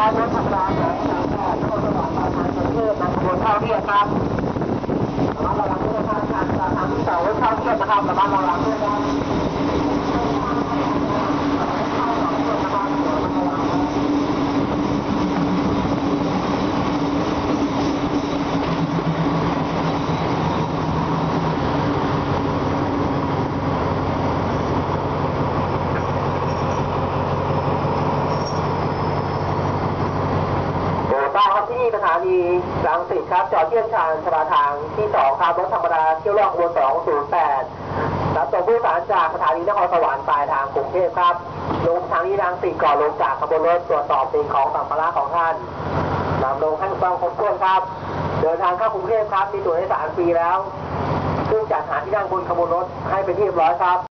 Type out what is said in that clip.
ท้ายรถทำลายของสายแพทย์เข้ระหว่างทางกรุงเทพนำขบวนเข้าเรียบครับระมัดระวังด้วยนะครับทางทางเสาเข้าเรียบนะครับระมัดระวังด้วย ที่สถานีรังสิตครับ จอดเทียบชานชราทางที่สองครับรถธรรมดาเที่ยวรอบขบวนสองศูนย์แปดรับส่งผู้โดยสารจากสถานีนครสวรรค์ปลายทางกรุงเทพครับ ลงสถานีรังสิตก่อนลงจากขบวนรถตรวจสอบสิ่งของสัมภาระของท่านนำลงให้ต้องครบถ้วนครับ เดินทางเข้ากรุงเทพครับ มีตั๋วโดยสารฟรีแล้วซึ่งจัดหาที่นั่งบนขบวนรถให้เป็นที่เรียบร้อยครับ